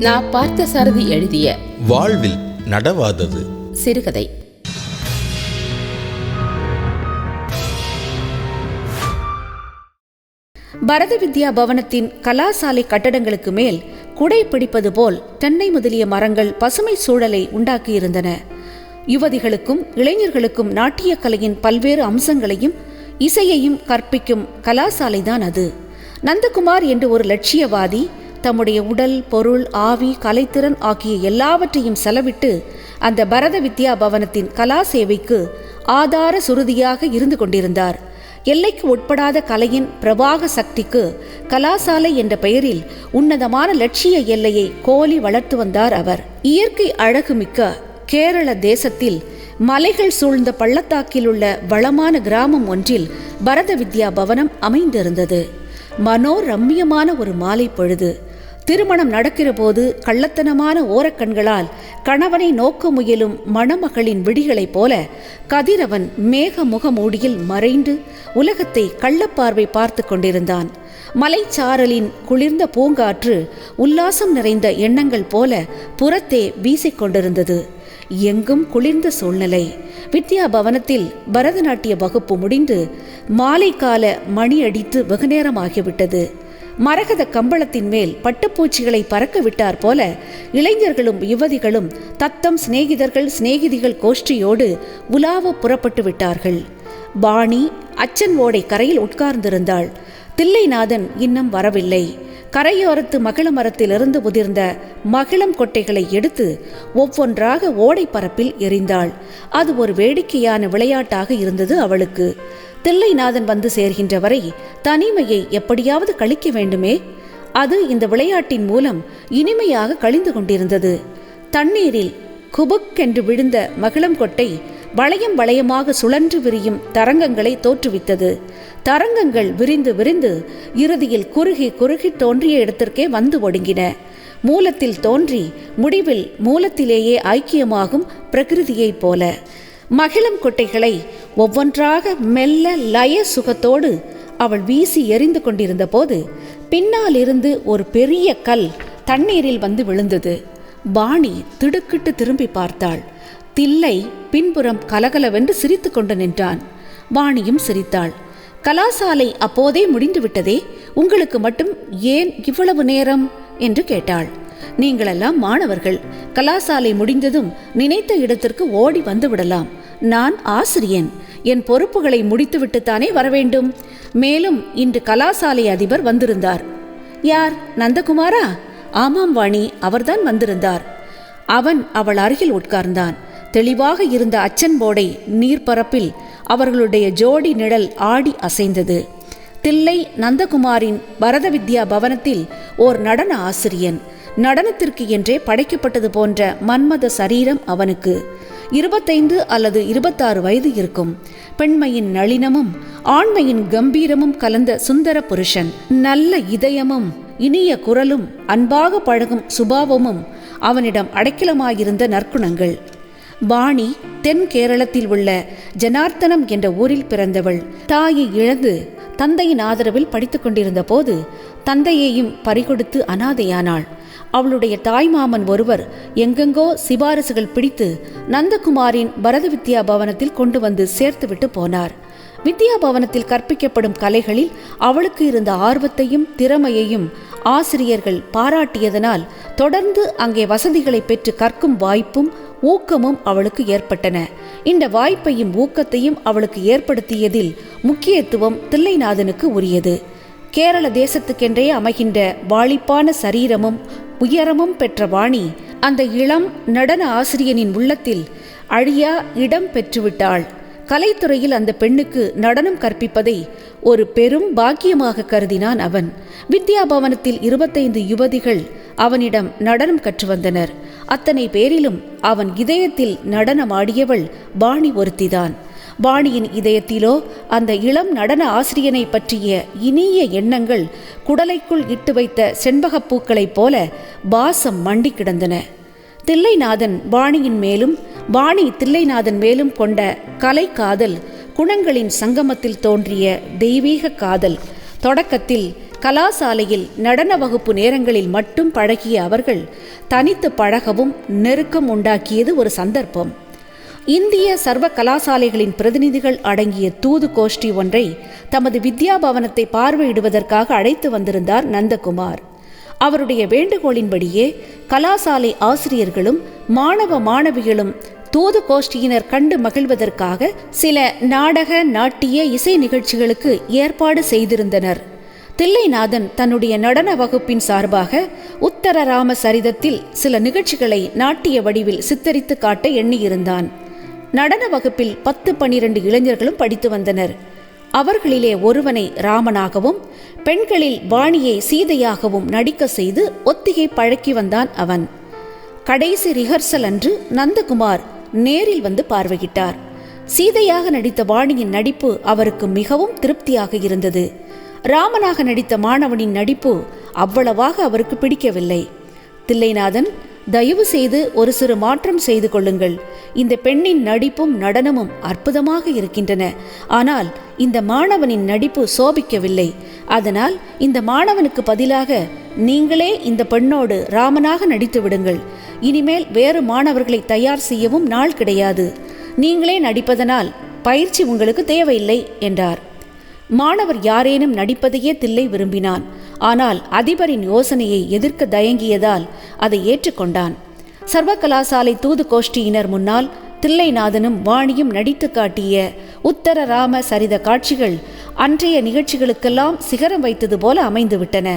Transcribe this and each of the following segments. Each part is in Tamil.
நான் பார்த்த சாரதி எழுதிய வாழ்வில் நடவாதது. சிறுகதை. பரத வித்யா பவனத்தின் கலாசாலை கட்டடங்களுக்கு மேல் குடை பிடிப்பது போல் தென்னை முதலிய மரங்கள் பசுமை சூழலை உண்டாக்கியிருந்தன. யுவதிகளுக்கும் இளைஞர்களுக்கும் நாட்டியக் கலையின் பல்வேறு அம்சங்களையும் இசையையும் கற்பிக்கும் கலாசாலைதான் அது. நந்தகுமார் என்று ஒரு லட்சியவாதி தம்முடைய உடல் பொருள் ஆவி கலைத்திறன் ஆகிய எல்லாவற்றையும் செலவிட்டு அந்த பரத வித்யா பவனத்தின் கலா சேவைக்கு ஆதார சுருதியாக இருந்து கொண்டிருந்தார். எல்லைக்கு உட்படாத கலையின் பிரவாக சக்திக்கு கலாசாலை என்ற பெயரில் உன்னதமான லட்சிய எல்லையை கோலி வளர்த்து வந்தார் அவர். இயற்கை அழகுமிக்க கேரள தேசத்தில் மலைகள் சூழ்ந்த பள்ளத்தாக்கில் உள்ள வளமான கிராமம் ஒன்றில் பரத வித்யா பவனம் அமைந்திருந்தது. மனோரம்மியமான ஒரு மாலை பொழுது திருமணம் நடக்கிற போது கள்ளத்தனமான ஓரக்கண்களால் கணவனை நோக்க முயலும் மணமகளின் விடிகளைப் போல கதிரவன் மேக முகமூடியில் மறைந்து உலகத்தை கள்ளப்பார்வை பார்த்து கொண்டிருந்தான். மலைச்சாரலின் குளிர்ந்த பூங்காற்று உல்லாசம் நிறைந்த எண்ணங்கள் போல புறத்தே வீசிக்கொண்டிருந்தது எங்கும் குளிர்ந்த சூழ்நிலை. வித்யா பவனத்தில் பரதநாட்டிய வகுப்பு முடிந்து மாலை கால மணி அடித்து வெகுநேரமாகிவிட்டது மரகத கம்பளத்தின் மேல் பட்டுப்பூச்சிகளை பறக்க விட்டார் போல இளைஞர்களும் யுவதிகளும் தத்தம் சிநேகிதர்கள் சிநேகிதிகள் கோஷ்டியோடு உலாவ புறப்பட்டு விட்டார்கள். பாணி அச்சன் ஓடை கரையில் உட்கார்ந்திருந்தாள். தில்லைநாதன் இன்னும் வரவில்லை. கரையோரத்து மகிழ மரத்திலிருந்து உதிர்ந்த மகிழம் கொட்டைகளை எடுத்து ஒவ்வொன்றாக ஓடை பரப்பில் எரிந்தாள் அது ஒரு வேடிக்கையான விளையாட்டாக இருந்தது அவளுக்கு. தில்லைநாதன் வந்து சேர்கின்ற வரை தனிமையை எப்படியாவது கழிக்க வேண்டுமே. அது இந்த விளையாட்டின் மூலம் இனிமையாக கழிந்து கொண்டிருந்தது. தண்ணீரில் குபுக்கென்று விழுந்த மகிழம் கொட்டை வளையம் வளையமாக சுழன்று விரியும் தரங்கங்களை தோற்றுவித்தது. தரங்கங்கள் விரிந்து விரிந்து இறுதியில் குறுகி குறுகி தோன்றிய இடத்திற்கே வந்து ஒடுங்கின. மூலத்தில் தோன்றி முடிவில் மூலத்திலேயே ஐக்கியமாகும் பிரகிருதியைப் போல. மகிழம் கொட்டைகளை ஒவ்வொன்றாக மெல்ல லய சுகத்தோடு அவள் வீசி எறிந்து கொண்டிருந்த போது பின்னால் இருந்து ஒரு பெரிய கல் தண்ணீரில் வந்து விழுந்தது. பாணி திடுக்கிட்டு திரும்பி பார்த்தாள். தில்லை பின்புறம் கலகலவென்று சிரித்து கொண்டு நின்றான். வாணியும் சிரித்தாள். கலாசாலை அப்போதே முடிந்து விட்டதே உங்களுக்கு மட்டும் ஏன் இவ்வளவு நேரம்? என்று கேட்டாள். நீங்களெல்லாம் மாணவர்கள். கலாசாலை முடிந்ததும் நினைத்த இடத்திற்கு ஓடி வந்து விடலாம். நான் ஆசிரியன். என் பொறுப்புகளை முடித்துவிட்டுத்தானே வரவேண்டும். மேலும் இன்று கலாசாலை அதிபர் வந்திருந்தார். யார்? நந்தகுமாரா? ஆமாம் வாணி அவர்தான் வந்திருந்தார். அவன் அவள் அருகில் உட்கார்ந்தான். தெளிவாக இருந்த அச்சன் போடை நீர்ப்பரப்பில் அவர்களுடைய ஜோடி நிழல் ஆடி அசைந்தது. தில்லை நந்தகுமாரின் பரத வித்யா பவனத்தில் ஓர் நடன ஆசிரியன். நடனத்திற்கு என்றே படைக்கப்பட்டது போன்ற மன்மத சரீரம் அவனுக்கு. இருபத்தைந்து அல்லது இருபத்தாறு வயது இருக்கும். பெண்மையின் நளினமும் ஆண்மையின் கம்பீரமும் கலந்த சுந்தர புருஷன். நல்ல இதயமும் இனிய குரலும் அன்பாக பழகும் சுபாவமும் அவனிடம் அடைக்கலமாயிருந்த நற்குணங்கள். பாணி தென் கேரளத்தில் உள்ள ஜனார்த்தனம் என்ற ஊரில் பிறந்தவள். தாயை இழந்து தந்தையின் ஆதரவில் படித்துக் கொண்டிருந்த போது தந்தையையும் பறிகொடுத்து அனாதையானாள். அவளுடைய தாய்மாமன் ஒருவர் எங்கெங்கோ சிபாரசுகள் பிடித்து நந்தகுமாரின் பரத வித்யா பவனத்தில் கொண்டு வந்து சேர்த்துவிட்டு போனார். வித்யா பவனத்தில் கற்பிக்கப்படும் கலைகளில் அவளுக்கு இருந்த ஆர்வத்தையும் திறமையையும் ஆசிரியர்கள் பாராட்டியதனால் தொடர்ந்து அங்கே வசதிகளை பெற்று கற்கும் வாய்ப்பும் ஊக்கமும் அவளுக்கு ஏற்பட்டன. இந்த வாய்ப்பையும் ஊக்கத்தையும் அவளுக்கு ஏற்படுத்தியதில் முக்கியத்துவம் தில்லைநாதனுக்கு உரியது. கேரள தேசத்துக்கென்றே அமைகின்ற வாளிப்பான சரீரமும் உயரமும் பெற்ற வாணி அந்த இளம் நடன ஆசிரியனின் உள்ளத்தில் அழியா இடம் பெற்றுவிட்டாள். கலைத்துறையில் அந்த பெண்ணுக்கு நடனம் கற்பிப்பதை ஒரு பெரும் பாக்கியமாக கருதினான் அவன். வித்யா பவனத்தில் இருபத்தைந்து யுவதிகள் அவனிடம் நடனம் கற்று வந்தனர். அத்தனை பேரிலும் அவன் இதயத்தில் நடனமாடியவள் பாணி ஒருத்திதான். வாணியின் இதயத்திலோ அந்த இளம் நடன ஆசிரியனை பற்றிய இனிய எண்ணங்கள் குடலைக்குள் இட்டு வைத்த செண்பகப்பூக்களைப் போல பாசம் மண்டி கிடந்தன. தில்லைநாதன் பாணியின் மேலும் பாணி தில்லைநாதன் மேலும் கொண்ட கலை காதல் குணங்களின் சங்கமத்தில் தோன்றிய தெய்வீக காதல். தொடக்கத்தில் கலாசாலையில் நடன வகுப்பு நேரங்களில் மட்டும் பழகிய அவர்கள் தனித்து பழகவும் நெருக்கம் உண்டாக்கியது ஒரு சந்தர்ப்பம். இந்திய சர்வ கலாசாலைகளின் பிரதிநிதிகள் அடங்கிய தூது கோஷ்டி ஒன்றை தமது வித்யாபவனத்தை பார்வையிடுவதற்காக அழைத்து வந்திருந்தார் நந்தகுமார். அவருடைய வேண்டுகோளின்படியே கலாசாலை ஆசிரியர்களும் மாணவ மாணவிகளும் தூது கோஷ்டியினர் கண்டு மகிழ்வதற்காக சில நாடக நாட்டிய இசை நிகழ்ச்சிகளுக்கு ஏற்பாடு செய்திருந்தனர். தில்லைநாதன் தன்னுடைய நடன வகுப்பின் சார்பாக உத்தரராம சரிதத்தில் சில நிகழ்ச்சிகளை நாட்டிய வடிவில் சித்தரித்து காட்ட எண்ணியிருந்தான். நடன வகுப்பில் பத்து பனிரெண்டு இளைஞர்களும் படித்து வந்தனர். அவர்களிலே ஒருவனை ராமனாகவும் பெண்களில் வாணியை சீதையாகவும் நடிக்க செய்து ஒத்திகை பழக்கி வந்தான் அவன். கடைசி ரிஹர்சல் அன்று நந்தகுமார் நேரில் வந்து பார்வையிட்டார். சீதையாக நடித்த வாணியின் நடிப்பு அவருக்கு மிகவும் திருப்தியாக இருந்தது. ராமனாக நடித்த மாணவனின் நடிப்பு அவ்வளவாக அவருக்கு பிடிக்கவில்லை. தில்லைநாதன் தயவு செய்து ஒரு சிறு மாற்றம் செய்து கொள்ளுங்கள். இந்த பெண்ணின் நடிப்பும் நடனமும் அற்புதமாக இருக்கின்றன. ஆனால் இந்த மாணவனின் நடிப்பு சோபிக்கவில்லை. அதனால் இந்த மாணவனுக்கு பதிலாக நீங்களே இந்த பெண்ணோடு ராமனாக நடித்து விடுங்கள். இனிமேல் வேறு மாணவர்களை தயார் செய்யவும் நாள் கிடையாது. நீங்களே நடிப்பதனால் பயிற்சி உங்களுக்கு தேவையில்லை என்றார். மாணவர் யாரேனும் நடிப்பதையே தில்லை விரும்பினான். ஆனால் அதிபரின் யோசனையை எதிர்க்க தயங்கியதால் அதை ஏற்றுக்கொண்டான். சர்வகலாசாலை தூது கோஷ்டியினர் முன்னால் தில்லைநாதனும் வாணியும் நடித்து காட்டிய உத்தர ராம சரித காட்சிகள் அன்றைய நிகழ்ச்சிகளுக்கெல்லாம் சிகரம் வைத்தது போல அமைந்துவிட்டன.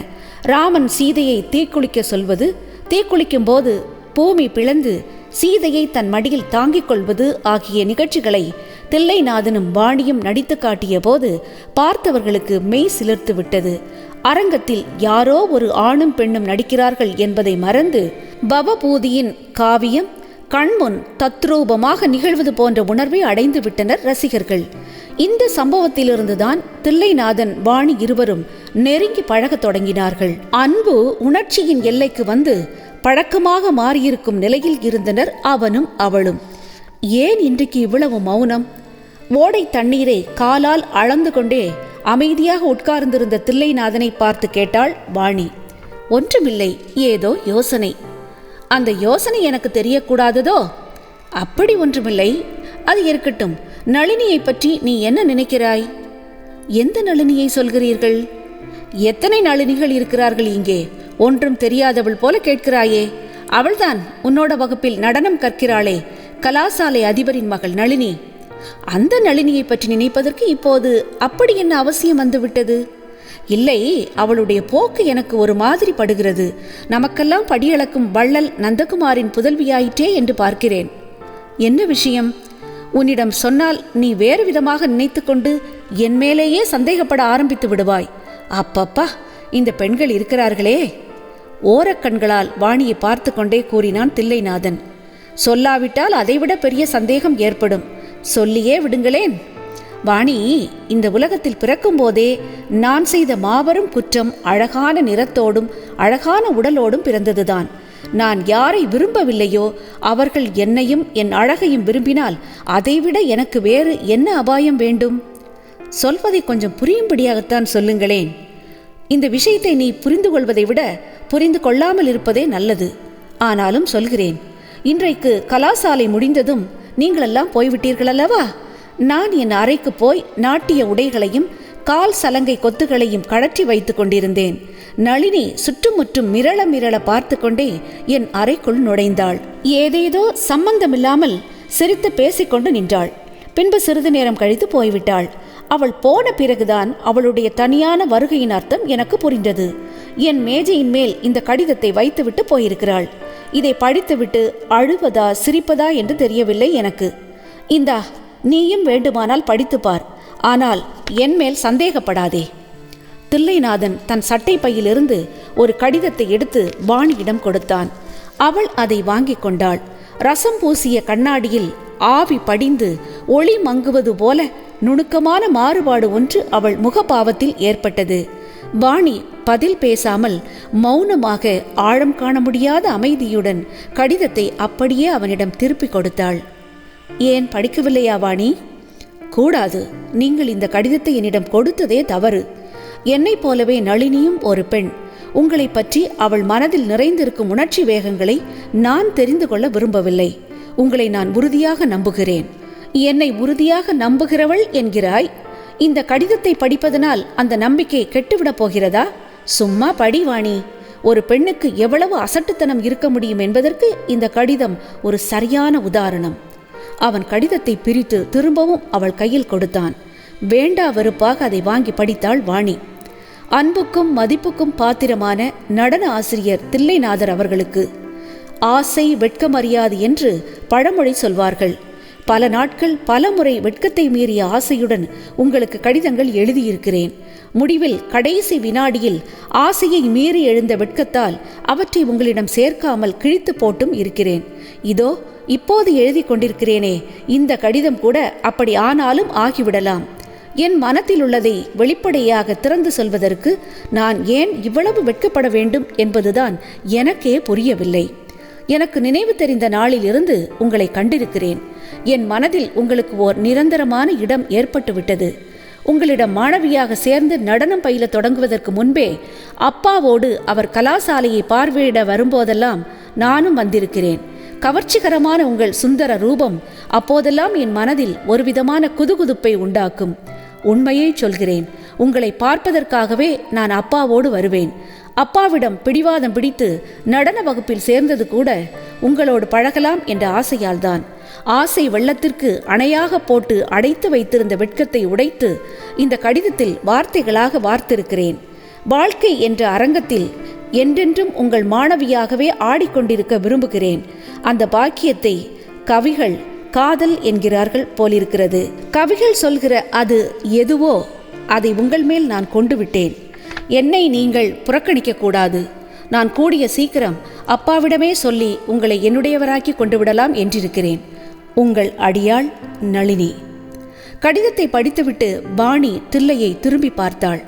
ராமன் சீதையை தீக்குளிக்க சொல்வது தீக்குளிக்கும் போது பூமி பிளந்து சீதையை தன் மடியில் தாங்கிக் கொள்வது ஆகிய நிகழ்ச்சிகளை தில்லைநாதனும் வாணியும் நடித்து காட்டிய போது பார்த்தவர்களுக்கு மெய் சிலிர்த்து விட்டது அரங்கத்தில் யாரோ ஒரு ஆணும் பெண்ணும் நடிக்கிறார்கள் என்பதை மறந்து பவபூதியின் காவியம் கண்முன் தத்ரூபமாக நிகழ்வது போன்ற உணர்வை அடைந்து விட்டனர் ரசிகர்கள். இந்த சம்பவத்திலிருந்துதான் தில்லைநாதன் வாணி இருவரும் நெருங்கி பழகத் தொடங்கினார்கள். அன்பு உணர்ச்சியின் எல்லைக்கு வந்து பழக்கமாக மாறியிருக்கும் நிலையில் இருந்தனர் அவனும் அவளும். ஏன் இன்றைக்கு இவ்வளவு மௌனம்? ஓடை தண்ணீரை காலால் அளந்து கொண்டே அமைதியாக உட்கார்ந்திருந்த தில்லைநாதனை பார்த்து கேட்டாள் வாணி. ஒன்றுமில்லை ஏதோ யோசனை. அந்த யோசனை எனக்கு தெரியக்கூடாததோ? அப்படி ஒன்றுமில்லை. அது இருக்கட்டும். நளினியை பற்றி நீ என்ன நினைக்கிறாய்? எந்த நளினியை சொல்கிறீர்கள்? எத்தனை நளினிகள் இருக்கிறார்கள் இங்கே? ஒன்றும் தெரியாதவள் போல கேட்கிறாயே. அவள்தான் உன்னோட வகுப்பில் நடனம் கற்கிறாளே. கலாசாலை அதிபரின் மகள் நளினி. அந்த நளினியை பற்றி நினைப்பதற்கு இப்போது அப்படி என்ன அவசியம் வந்துவிட்டது? இல்லை அவளுடைய போக்கு எனக்கு ஒரு மாதிரி படுகிறது. நமக்கெல்லாம் படியளக்கும் வள்ளல் நந்தகுமாரின் புதல்வியாயிற்றே என்று பார்க்கிறேன். என்ன விஷயம்? உன்னிடம் சொன்னால் நீ வேறு விதமாக நினைத்துக்கொண்டு என் மேலேயே சந்தேகப்பட ஆரம்பித்து விடுவாய். அப்பப்பா இந்த பெண்கள் இருக்கிறார்களே. ஓரக்கண்களால் வாணியை பார்த்து கொண்டே கூறினான் தில்லைநாதன். சொல்லாவிட்டால் அதைவிட பெரிய சந்தேகம் ஏற்படும். சொல்லியே விடுங்களேன். வாணி இந்த உலகத்தில் பிறக்கும்போதே நான் செய்த மாபெரும் குற்றம் அழகான நிறத்தோடும் அழகான உடலோடும் பிறந்ததுதான். நான் யாரை விரும்பவில்லையோ அவர்கள் என்னையும் என் அழகையும் விரும்பினால் அதைவிட எனக்கு வேறு என்ன அபாயம் வேண்டும்? சொல்வதை கொஞ்சம் புரியும்படியாகத்தான் சொல்லுங்களேன். இந்த விஷயத்தை நீ புரிந்து கொள்வதை விட புரிந்து கொள்ளாமல் இருப்பதே நல்லது. ஆனாலும் சொல்கிறேன் இன்றைக்கு கலாசாலை முடிந்ததும் நீங்களெல்லாம் போய்விட்டீர்கள் அல்லவா? நான் என் அறைக்கு போய் நாட்டிய உடைகளையும் கால் சலங்கை கொத்துகளையும் கழற்றி வைத்துக் கொண்டிருந்தேன். நளினி சுற்றுமுற்றும் மிரள மிரள பார்த்து கொண்டே என் அறைக்குள் நுழைந்தாள். ஏதேதோ சம்பந்தமில்லாமல் சிரித்து பேசிக்கொண்டு நின்றாள். பின்பு சிறிது நேரம் கழித்து போய்விட்டாள். அவள் போன பிறகுதான் அவளுடைய தனியான வருகையின் அர்த்தம் எனக்கு புரிந்தது. என் மேஜையின் மேல் இந்த கடிதத்தை வைத்துவிட்டு போயிருக்கிறாள். இதை படித்துவிட்டு அழுவதா சிரிப்பதா என்று தெரியவில்லை எனக்கு. இந்தா நீயும் வேண்டுமானால் படித்துப்பார் ஆனால் என் மேல் சந்தேகப்படாதே. தில்லைநாதன் தன் சட்டை பையிலிருந்து ஒரு கடிதத்தை எடுத்து வாணியிடம் கொடுத்தான். அவள் அதை வாங்கிக் கொண்டாள். ரசம் பூசிய கண்ணாடியில் ஆவி படிந்து ஒளி மங்குவது போல நுணுக்கமான மாறுபாடு ஒன்று அவள் முகபாவத்தில் ஏற்பட்டது. வாணி பதில் பேசாமல் மௌனமாக ஆழம் காண முடியாத அமைதியுடன் கடிதத்தை அப்படியே அவனிடம் திருப்பிக் கொடுத்தாள். ஏன் படிக்கவில்லையா வாணி? கூடாது. நீங்கள் இந்த கடிதத்தை என்னிடம் கொடுத்ததே தவறு. என்னைப் போலவே நளினியும் ஒரு பெண். உங்களை பற்றி அவள் மனதில் நிறைந்திருக்கும் உணர்ச்சி வேகங்களை நான் தெரிந்து கொள்ள விரும்பவில்லை. உங்களை நான் உறுதியாக நம்புகிறேன். என்னை உறுதியாக நம்புகிறவள் என்கிறாய். இந்த கடிதத்தை படிப்பதனால் அந்த நம்பிக்கை கெட்டுவிடப் போகிறதா? சும்மா படி வாணி. ஒரு பெண்ணுக்கு எவ்வளவு அசட்டுத்தனம் இருக்க முடியும் என்பதற்கு இந்த கடிதம் ஒரு சரியான உதாரணம். அவன் கடிதத்தை பிரித்து திரும்பவும் அவள் கையில் கொடுத்தான். வேண்டா வெறுப்பாக அதை வாங்கி படித்தாள் வாணி. அன்புக்கும் மதிப்புக்கும் பாத்திரமான நடன ஆசிரியர் தில்லைநாதர் அவர்களுக்கு ஆசை வெட்கமறியாது என்று பழமொழி சொல்வார்கள். பல நாட்கள் பல முறை வெட்கத்தை மீறிய ஆசையுடன் உங்களுக்கு கடிதங்கள் எழுதியிருக்கிறேன். முடிவில் கடைசி வினாடியில் ஆசையை மீறி எழுந்த வெட்கத்தால் அவற்றை உங்களிடம் சேர்க்காமல் கிழித்து போட்டும் இருக்கிறேன். இதோ இப்போது எழுதி கொண்டிருக்கிறேனே இந்த கடிதம் கூட அப்படி ஆனாலும் ஆகிவிடலாம். என் மனத்தில் உள்ளதை வெளிப்படையாக திறந்து சொல்வதற்கு நான் ஏன் இவ்வளவு வெட்கப்பட வேண்டும் என்பதுதான் எனக்கே புரியவில்லை. எனக்கு நினைவு தெரிந்த நாளிலிருந்து உங்களை கண்டிருக்கிறேன். என் மனதில் உங்களுக்கு ஓர் நிரந்தரமான இடம் ஏற்பட்டுவிட்டது. உங்களிடம் மாணவியாக சேர்ந்து நடனம் பயில தொடங்குவதற்கு முன்பே அப்பாவோடு அவர் கலாசாலையை பார்வையிட வரும்போதெல்லாம் நானும் வந்திருக்கிறேன். கவர்ச்சிகரமான உங்கள் சுந்தர ரூபம் அப்போதெல்லாம் என் மனதில் ஒருவிதமான குதுகுதுப்பை உண்டாக்கும். உண்மையை சொல்கிறேன். உங்களை பார்ப்பதற்காகவே நான் அப்பாவோடு வருவேன். அப்பாவிடம் பிடிவாதம் பிடித்து நடன வகுப்பில் சேர்ந்தது கூட உங்களோடு பழகலாம் என்ற ஆசையால்தான். ஆசை வெள்ளத்திற்கு அணையாக போட்டு அடைத்து வைத்திருந்த வெட்கத்தை உடைத்து இந்த கடிதத்தில் வார்த்தைகளாக வார்த்திருக்கிறேன். வாழ்க்கை என்ற அரங்கத்தில் என்றென்றும் உங்கள் மாணவியாகவே ஆடிக்கொண்டிருக்க விரும்புகிறேன். அந்த பாக்கியத்தை கவிகள் காதல் என்கிறார்கள் போலிருக்கிறது. கவிகள் சொல்கிற அது எதுவோ அதை உங்கள் மேல் நான் கொண்டு விட்டேன். என்னை நீங்கள் புறக்கணிக்க கூடாது நான் கூடிய சீக்கிரம் அப்பாவிடமே சொல்லி உங்களை என்னுடையவராக்கி கொண்டு விடலாம் என்றிருக்கிறேன். உங்கள் அடியாள் நளினி. கடிதத்தை படித்துவிட்டு பாணி தில்லையை திரும்பி பார்த்தாள்.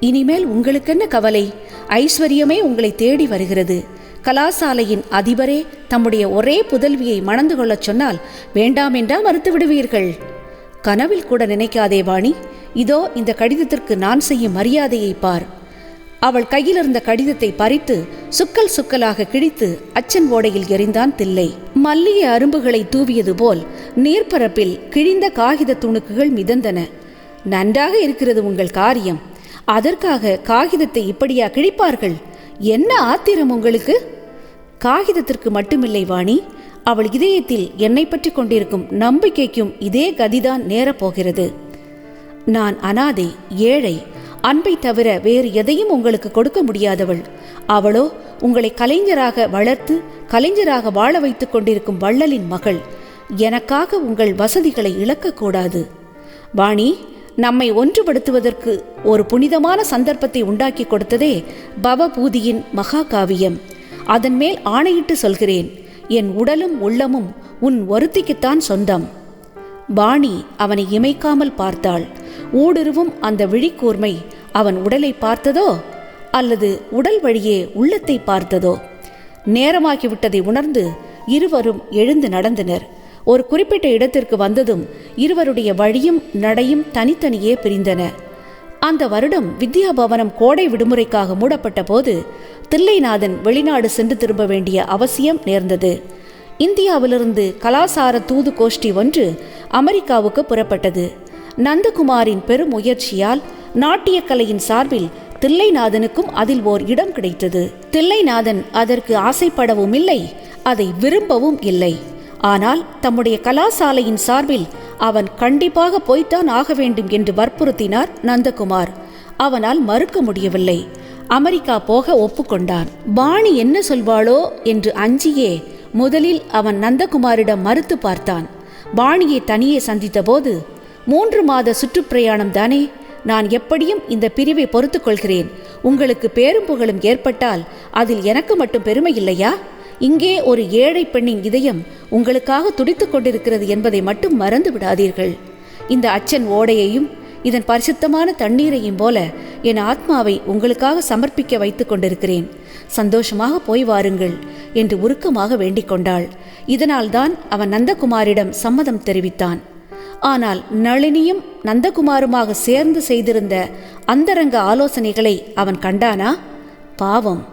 இனிமேல் உங்களுக்கென்ன கவலை? ஐஸ்வர்யமே உங்களை தேடி வருகிறது. கலாசாலையின் அதிபரே தம்முடைய ஒரே புதல்வியை மணந்து கொள்ளச் சொன்னால் வேண்டாம் என்றா மறுத்து விடுவீர்கள். கனவில் கூட நினைக்காதே வாணி. இதோ இந்த கடிதத்திற்கு நான் செய்யும் மரியாதையை பார். அவள் கையில் இருந்த கடிதத்தை பறித்து சுக்கல் சுக்கலாக கிழித்து அச்சன் ஓடையில் எறிந்தான் தில்லை. மல்லிய அரும்புகளை தூவியது போல் நீர்ப்பரப்பில் கிழிந்த காகித துணுக்குகள் மிதந்தன. நன்றாக இருக்கிறது உங்கள் காரியம். அதற்காக காகிதத்தை இப்படியா கிழிப்பார்கள்? என்ன ஆத்திரம் உங்களுக்கு? காகிதத்திற்கு மட்டுமில்லை வாணி. அவள் இதயத்தில் என்னை பற்றி கொண்டிருக்கும் நம்பிக்கைக்கும் இதே கதிதான் நேரப்போகிறது நான் அனாதை ஏழை அன்பை தவிர வேறு எதையும் உங்களுக்கு கொடுக்க முடியாதவள். அவளோ உங்களை கலைஞராக வளர்த்து கலைஞராக வாழ வைத்துக் கொண்டிருக்கும் வள்ளலின் மகள். எனக்காக உங்கள் வசதிகளை இழக்கக்கூடாது. வாணி நம்மை ஒன்றுபடுத்துவதற்கு ஒரு புனிதமான சந்தர்ப்பத்தை உண்டாக்கி கொடுத்ததே பவபூதியின் மகாகாவியம். அதன் மேல் ஆணையிட்டு சொல்கிறேன் என் உடலும் உள்ளமும் உன் ஒருத்திக்குத்தான் சொந்தம். வாணி அவனை இமைக்காமல் பார்த்தாள். ஊடுருவும் அந்த விழிக்கூர்மை அவன் உடலை பார்த்ததோ அல்லது உடல் வழியே உள்ளத்தை பார்த்ததோ? நேரமாகிவிட்டதை உணர்ந்து இருவரும் எழுந்து நடந்தனர். ஒரு குறிப்பிட்ட இடத்திற்கு வந்ததும் இருவருடைய வழியும் நடையும் தனித்தனியே பிரிந்தன. அந்த வருடம் வித்யாபவனம் கோடை விடுமுறைக்காக மூடப்பட்ட போது தில்லைநாதன் வெளிநாடு சென்று திரும்ப வேண்டிய அவசியம் நேர்ந்தது. இந்தியாவிலிருந்து கலாசார தூது கோஷ்டி ஒன்று அமெரிக்காவுக்கு புறப்பட்டது. நந்தகுமாரின் பெரும் முயற்சியால் நாட்டியக்கலையின் சார்பில் தில்லைநாதனுக்கும் அதில் ஓர் இடம் கிடைத்தது. தில்லைநாதன் அதற்கு ஆசைப்படவும் இல்லை அதை விரும்பவும் இல்லை. ஆனால் தம்முடைய கலாசாலையின் சார்பில் அவன் கண்டிப்பாக போய்த்தான் ஆக வேண்டும் என்று வற்புறுத்தினார் நந்தகுமார். அவனால் மறுக்க முடியவில்லை. அமெரிக்கா போக ஒப்புக்கொண்டான். பாணி என்ன சொல்வாளோ? என்று அஞ்சியே முதலில் அவன் நந்தகுமாரிடம் மறுத்து பார்த்தான். பாணியை தனியே சந்தித்தபோது மூன்று மாத சுற்றுப்பிரயாணம் தானே? நான் எப்படியும் இந்த பிரிவை பொறுத்து கொள்கிறேன் உங்களுக்கு பேரும் புகழும் ஏற்பட்டால் அதில் எனக்கு மட்டும் பெருமை இல்லையா? இங்கே ஒரு ஏழை பெண்ணின் இதயம் உங்களுக்காக துடித்துக் கொண்டிருக்கிறது என்பதை மட்டும் மறந்து விடாதீர்கள். இந்த அச்சன் ஓடையையும் இதன் பரிசுத்தமான தண்ணீரையும் போல என் ஆத்மாவை உங்களுக்காக சமர்ப்பிக்க வைத்துக் கொண்டிருக்கிறேன். சந்தோஷமாக போய் வாருங்கள் என்று உருக்கமாக வேண்டிக் கொண்டாள். இதனால்தான் அவன் நந்தகுமாரிடம் சம்மதம் தெரிவித்தான். ஆனால் நளினியும் நந்தகுமாருமாக சேர்ந்து செய்திருந்த அந்தரங்க ஆலோசனைகளை அவன் கண்டானா? பாவம்.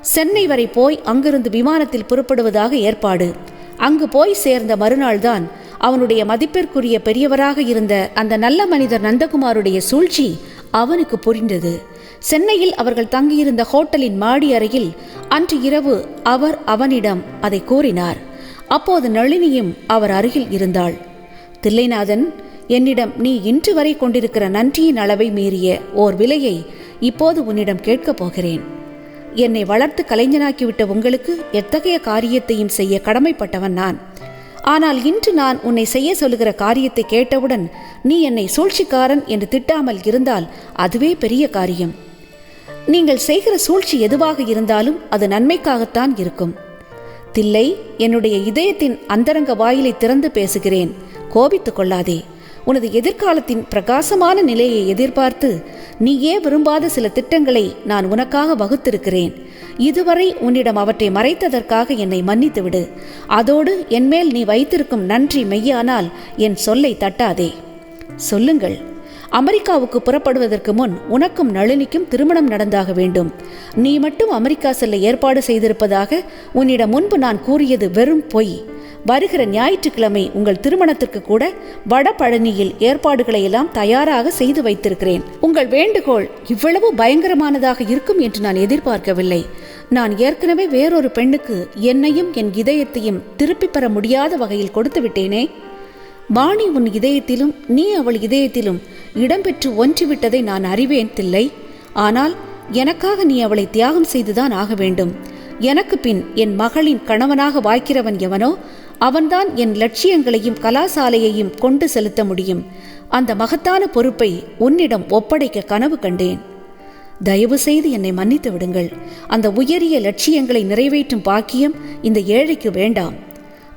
சென்னை வரை போய் அங்கிருந்து விமானத்தில் புறப்படுவதாக ஏற்பாடு. அங்கு போய் சேர்ந்த மறுநாள்தான் அவனுடைய மதிப்பிற்குரிய பெரியவராக இருந்த அந்த நல்ல மனிதர் நந்தகுமாருடைய சூழ்ச்சி அவனுக்கு புரிந்தது. சென்னையில் அவர்கள் தங்கியிருந்த ஹோட்டலின் மாடி அறையில் அன்று இரவு அவர் அவனிடம் அதை கூறினார். அப்போது நளினியும் அவர் அருகில் இருந்தாள். தில்லைநாதன் என்னிடம் நீ இன்று வரை கொண்டிருக்கிற நன்றியின் அளவை மீறிய ஓர் விலையை இப்போது உன்னிடம் கேட்கப் போகிறேன். என்னை வளர்த்து கலைஞனாக்கிவிட்ட உங்களுக்கு எத்தகைய காரியத்தையும் செய்ய கடமைப்பட்டவன் நான். ஆனால் இன்று நான் உன்னை செய்ய சொல்லுகிற காரியத்தை கேட்டவுடன் நீ என்னை சூழ்ச்சிக்காரன் என்று திட்டாமல் இருந்தால் அதுவே பெரிய காரியம். நீங்கள் செய்கிற சூழ்ச்சி எதுவாக இருந்தாலும் அது நன்மைக்காகத்தான் இருக்கும். தில்லை என்னுடைய இதயத்தின் அந்தரங்க வாயிலை திறந்து பேசுகிறேன். கோபித்துக் கொள்ளாதே. உனது எதிர்காலத்தின் பிரகாசமான நிலையை எதிர்பார்த்து நீயே விரும்பாத சில திட்டங்களை நான் உனக்காக வகுத்திருக்கிறேன். இதுவரை உன்னிடம் அவற்றை மறைத்ததற்காக என்னை மன்னித்துவிடு. அதோடு என்மேல் நீ வைத்திருக்கும் நன்றி மெய்யானால் என் சொல்லை தட்டாதே. சொல்லுங்கள். அமெரிக்காவுக்கு புறப்படுவதற்கு முன் உனக்கும் நளினிக்கும் திருமணம் நடந்தாக வேண்டும். நீ மட்டும் அமெரிக்கா செல்ல ஏற்பாடு செய்திருப்பதாக உன்னிடம் முன்பு நான் கூறியது வெறும் பொய். வருகிற ஞாயிற்றுக்கிழமை உங்கள் திருமணத்திற்கு கூட வடபழனியில் ஏற்பாடுகளை எல்லாம் தயாராக செய்து வைத்திருக்கிறேன். உங்கள் வேண்டுகோள் இவ்வளவு பயங்கரமானதாக இருக்கும் என்று நான் எதிர்பார்க்கவில்லை. நான் ஏற்கனவே வேறொரு பெண்ணுக்கு என்னையும் என் இதயத்தையும் திருப்பிப் பெற முடியாத வகையில் கொடுத்து விட்டேனே. வாணி உன் இதயத்திலும் நீ அவள் இதயத்திலும் இடம்பெற்று ஒன்றிவிட்டதை நான் அறிவேன் தில்லை. ஆனால் எனக்காக நீ அவளை தியாகம் செய்துதான் ஆக வேண்டும். எனக்கு பின் என் மகளின் கணவனாக வாய்க்கிறவன் எவனோ அவன்தான் என் லட்சியங்களையும் கலாசாலையையும் கொண்டு செலுத்த முடியும். அந்த மகத்தான பொறுப்பை உன்னிடம் ஒப்படைக்க கனவு கண்டேன். தயவு செய்து என்னை மன்னித்து விடுங்கள். அந்த உயரிய லட்சியங்களை நிறைவேற்றும் பாக்கியம் இந்த ஏழைக்கு வேண்டாம்.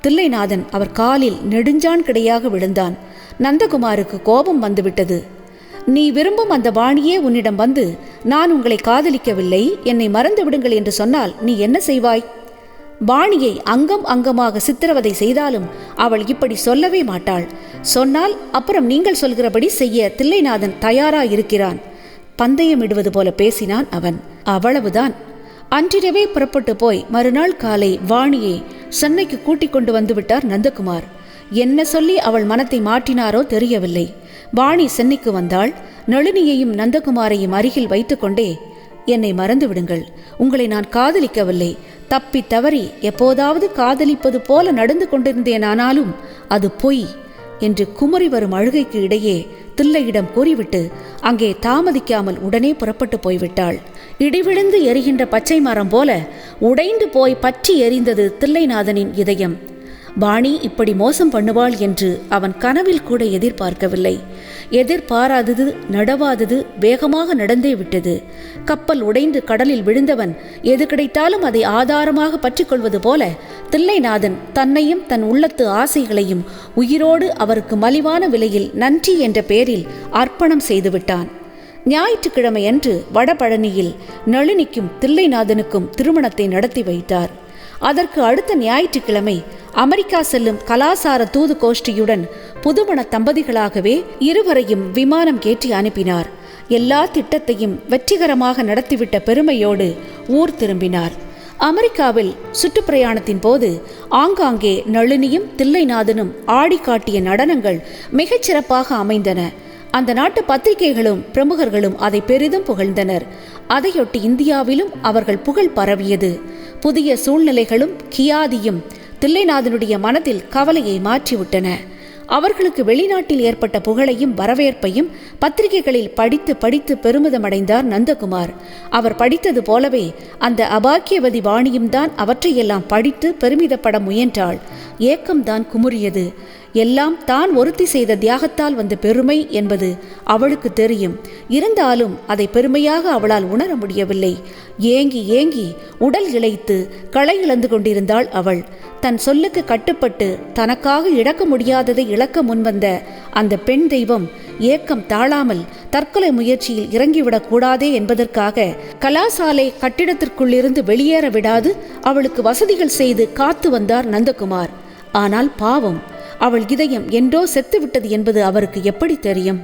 தில்லைநாதன் அவர் காலில் நெடுஞ்சான் கிடையாக விழுந்தான். நந்தகுமாருக்கு கோபம் வந்துவிட்டது. நீ விரும்பும் அந்த வாணியே உன்னிடம் வந்து நான் உங்களை காதலிக்கவில்லை என்னை மறந்து விடுங்கள் என்று சொன்னால் நீ என்ன செய்வாய்? பாணியை அங்கம் அங்கமாக சித்திரவதை செய்தாலும் அவள் இப்படி சொல்லவே மாட்டாள். சொன்னால் அப்புறம் நீங்கள் சொல்கிறபடி செய்ய தில்லைநாதன் தயாரா இருக்கிறான் பந்தயமிடுவது போல பேசினான் அவன். அவ்வளவுதான். அன்றிரவே புறப்பட்டு போய் மறுநாள் காலை வாணியை சென்னைக்கு கூட்டிக் கொண்டு வந்து விட்டார் நந்தகுமார். என்ன சொல்லி அவள் மனத்தை மாற்றினாரோ தெரியவில்லை. வாணி சென்னைக்கு வந்தாள். நளினியையும் நந்தகுமாரையும் அருகில் வைத்துக்கொண்டே என்னை மறந்து விடுங்கள். உங்களை நான் காதலிக்கவில்லை. தப்பி தவறி எப்போதாவது காதலிப்பது போல நடந்து கொண்டிருந்தேன் ஆனாலும் அது பொய் என்று குமரி வரும் அழுகைக்கு இடையே தில்லையிடம் கூறிவிட்டு அங்கே தாமதிக்காமல் உடனே புறப்பட்டு போய்விட்டாள். இடிவிழுந்து எரிகின்ற பச்சை மரம் போல உடைந்து போய் பற்றி எரிந்தது தில்லைநாதனின் இதயம். பாணி இப்படி மோசம் பண்ணுவாள் என்று அவன் கனவில் கூட எதிர்பார்க்கவில்லை. எதிர்பாராதது நடவாதது வேகமாக நடந்தே விட்டது. கப்பல் உடைந்து கடலில் விழுந்தவன் எது கிடைத்தாலும் அதை ஆதாரமாக பற்றிக்கொள்வது போல தில்லைநாதன் தன்னையும் தன் உள்ளத்து ஆசைகளையும் உயிரோடு அவருக்கு மலிவான விலையில் நன்றி என்ற பெயரில் அர்ப்பணம் செய்துவிட்டான். ஞாயிற்றுக்கிழமையன்று வடபழனியில் நளினிக்கும் தில்லைநாதனுக்கும் திருமணத்தை நடத்தி வைத்தார். அதற்கு அடுத்த ஞாயிற்றுக்கிழமை அமெரிக்கா செல்லும் கலாசார தூது கோஷ்டியுடன் புதுமண தம்பதிகளாகவே இருவரையும் விமானம் ஏற்றி அனுப்பினார். எல்லா திட்டத்தையும் வெற்றிகரமாக நடத்திவிட்ட பெருமையோடு ஊர் திரும்பினார். அமெரிக்காவில் சுற்றுப்பிரயாணத்தின் போது ஆங்காங்கே நளினியும் தில்லைநாதனும் ஆடி காட்டிய நடனங்கள் மிகச்சிறப்பாக அமைந்தன. அந்த நாட்டு பத்திரிகைகளும் பிரமுகர்களும் அதை பெரிதும் புகழ்ந்தனர். அதையொட்டி இந்தியாவிலும் அவர்கள் புகழ் பரவியது. புதிய சூழ்நிலைகளும் கியாதியும் தில்லைநாதனுடைய மனதில் கவலையை மாற்றிவிட்டன. அவர்களுக்கு வெளிநாட்டில் ஏற்பட்ட புகழையும் வரவேற்பையும் பத்திரிகைகளில் படித்து படித்து பெருமிதமடைந்தார் நந்தகுமார். அவர் படித்தது போலவே அந்த அபாக்கியவதி வாணியும் தான் அவற்றையெல்லாம் படித்து பெருமிதப்பட முயன்றாள். ஏக்கம்தான் குமுறியது. எல்லாம் தான் ஒருத்தி செய்த தியாகத்தால் வந்த பெருமை என்பது அவளுக்கு தெரியும். இருந்தாலும் அதை பெருமையாக அவளால் உணர முடியவில்லை. ஏங்கி ஏங்கி உடல் இழைத்து களை இழந்து கொண்டிருந்தாள் அவள். தன் சொல்லுக்கு கட்டுப்பட்டு தனக்காக இழக்க முடியாததை இழக்க முன்வந்த அந்த பெண் தெய்வம் ஏக்கம் தாழாமல் தற்கொலை முயற்சியில் இறங்கிவிடக் கூடாதே என்பதற்காக கலாசாலை கட்டிடத்திற்குள்ளிருந்து வெளியேற விடாது அவளுக்கு வசதிகள் செய்து காத்து வந்தார் நந்தகுமார். ஆனால் பாவம் அவள் இதயம் என்றோ செத்துவிட்டது என்பது அவருக்கு எப்படி தெரியும்?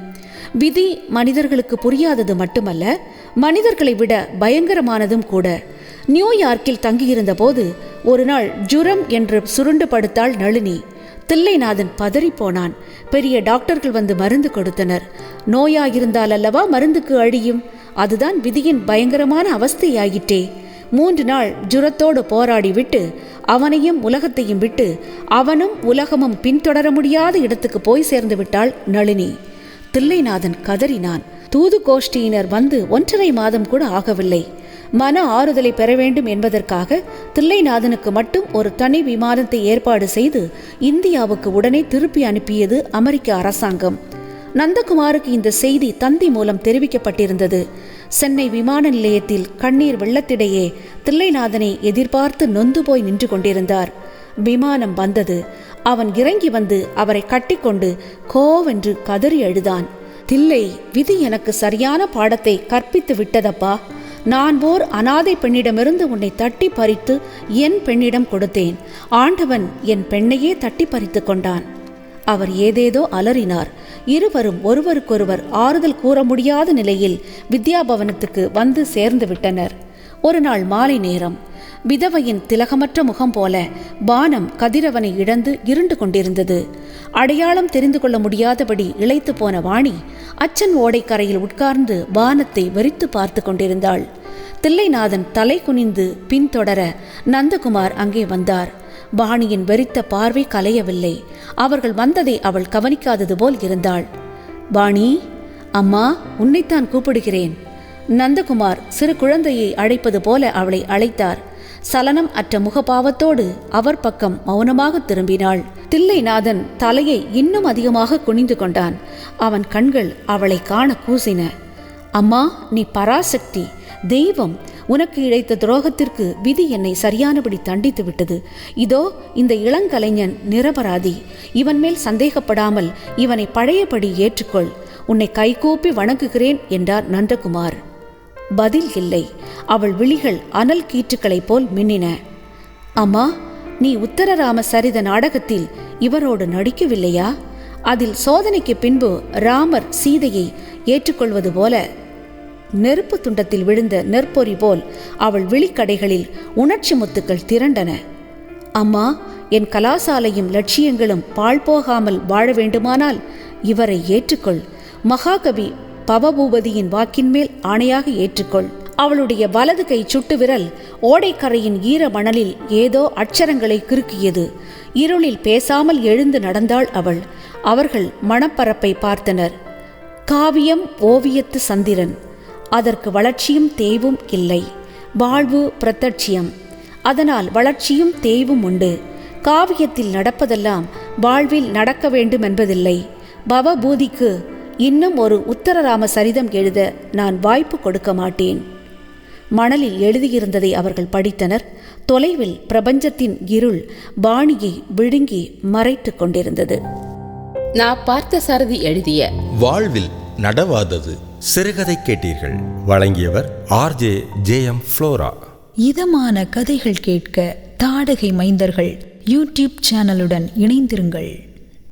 விதி மனிதர்களுக்கு புரியாதது மட்டுமல்ல மனிதர்களை விட பயங்கரமானதும் கூட. நியூயார்க்கில் தங்கியிருந்த போது ஒரு நாள் ஜுரம் என்று சுருண்டு படுத்தாள் நளினி. தில்லைநாதன் பதறிப்போனான். பெரிய டாக்டர்கள் வந்து மருந்து கொடுத்தனர். நோயாயிருந்தால் அல்லவா மருந்துக்கு அழியும்? அதுதான் விதியின் பயங்கரமான அவஸ்தையாயிற்றே. மூன்று நாள் ஜுரத்தோடு போராடிவிட்டு அவனையும் உலகத்தையும் விட்டு அவனும் உலகமும் பின்தொடர முடியாத இடத்துக்கு போய் சேர்ந்து விட்டாள் நளினி. தில்லைநாதன் கதறினான். தூது கோஷ்டியினர் வந்து ஒன்றரை மாதம் கூட ஆகவில்லை. மன ஆறுதலை பெற வேண்டும் என்பதற்காக தில்லைநாதனுக்கு மட்டும் ஒரு தனி விமானத்தை ஏற்பாடு செய்து இந்தியாவுக்கு உடனே திருப்பி அனுப்பியது அமெரிக்க அரசாங்கம். நந்தகுமாருக்கு இந்த செய்தி தந்தி மூலம் தெரிவிக்கப்பட்டிருந்தது. சென்னை விமான நிலையத்தில் கண்ணீர் வெள்ளத்திடையே தில்லைநாதனை எதிர்பார்த்து நொந்து போய் நின்று கொண்டிருந்தார். விமானம் வந்தது. அவன் இறங்கி வந்து அவரை கட்டிக்கொண்டு கோவென்று கதறி அழுதான். தில்லை விதி எனக்கு சரியான பாடத்தை கற்பித்து விட்டதப்பா. நான் ஓர் அனாதை பெண்ணிடமிருந்து உன்னை தட்டி பறித்து என் பெண்ணிடம் கொடுத்தேன். ஆண்டவன் என் பெண்ணையே தட்டி பறித்து கொண்டான். அவர் ஏதேதோ அலறினார். இருவரும் ஒருவருக்கொருவர் ஆறுதல் கூற முடியாத நிலையில் வித்யாபவனத்துக்கு வந்து சேர்ந்து விட்டனர். ஒரு நாள் மாலை நேரம். விதவையின் திலகமற்ற முகம் போல பானம் கதிரவனை இழந்து இருண்டு கொண்டிருந்தது. அடையாளம் தெரிந்து கொள்ள முடியாதபடி இழைத்து போன வாணி அச்சன் ஓடைக்கரையில் உட்கார்ந்து பானத்தை வெறித்து பார்த்து கொண்டிருந்தாள். தில்லைநாதன் தலை குனிந்து பின்தொடர நந்தகுமார் அங்கே வந்தார். வாணியின் வெறித்த பார்வை கலையவில்லை. அவர்கள் வந்ததை அவள் கவனிக்காதது போல் இருந்தாள். வாணி அம்மா உன்னைத்தான் கூப்பிடுகிறேன். நந்தகுமார் சிறு குழந்தையை அழைப்பது போல அவளை அழைத்தார். சலனம் அற்ற முகபாவத்தோடு அவர் பக்கம் மௌனமாக திரும்பினாள். தில்லைநாதன் தலையை இன்னும் அதிகமாக குனிந்து கொண்டான். அவன் கண்கள் அவளை காண கூசின. அம்மா நீ பராசக்தி தெய்வம் உனக்கு இழைத்த துரோகத்திற்கு விதி என்னை சரியானபடி தண்டித்து விட்டது. இதோ இந்த இளங்கலைஞன் நிரபராதி. இவன் மேல் சந்தேகப்படாமல் இவனை பழையபடி ஏற்றுக்கொள். உன்னை கைகூப்பி வணங்குகிறேன் என்றார் நந்தகுமார். பதில் இல்லை. அவள் விழிகள் அனல் கீற்றுக்களைப் போல் மின்னின. அம்மா நீ உத்தரராம சரித நாடகத்தில் இவரோடு நடிக்கவில்லையா? அதில் சோதனைக்கு பின்பு ராமர் சீதையை ஏற்றுக்கொள்வது போல நெருப்பு துண்டத்தில் விழுந்த நெற்பொறி போல் அவள் விழிக்கடைகளில் உணர்ச்சி முத்துக்கள் திரண்டன. அம்மா என் கலாசாலையும் லட்சியங்களும் பாழ் போகாமல் வாழ வேண்டுமானால் இவரை ஏற்றுக்கொள். மகாகவி பவபூபதியின் வாக்கின் மேல் ஆணையாக ஏற்றுக்கொள். அவளுடைய வலது கை சுட்டு விரல் ஓடைக்கரையின் ஈர மணலில் ஏதோ அச்சரங்களை கிறுக்கியது. இருளில் பேசாமல் எழுந்து நடந்தாள் அவள். அவர்கள் மணப்பரப்பை பார்த்தனர். காவியம் ஓவியத்து சந்திரன். அதற்கு வளர்ச்சியும் தேய்வும் இல்லை. வாழ்வு பிரத்தட்சியம் அதனால் வளர்ச்சியும் தேய்வும் உண்டு. காவியத்தில் நடப்பதெல்லாம் வாழ்வில் நடக்க வேண்டும் என்பதில்லை பவபூதிக்கு இன்னும் ஒரு உத்தரராம சரிதம் எழுத நான் வாய்ப்பு கொடுக்க மாட்டேன். மணலில் எழுதியிருந்ததை அவர்கள் படித்தனர். தொலைவில் பிரபஞ்சத்தின் இருள் பாணியை விழுங்கி மறைத்து கொண்டிருந்தது. நான் பார்த்த சாரதி எழுதிய வாழ்வில் நடவாதது. சிறுகதை கேட்டீர்கள். வழங்கியவர் ஆர்ஜே ஜே எம் ஃப்ளோரா. இதமான கதைகள் கேட்க தாடகை மைந்தர்கள் யூடியூப் சேனலுடன் இணைந்திருங்கள்.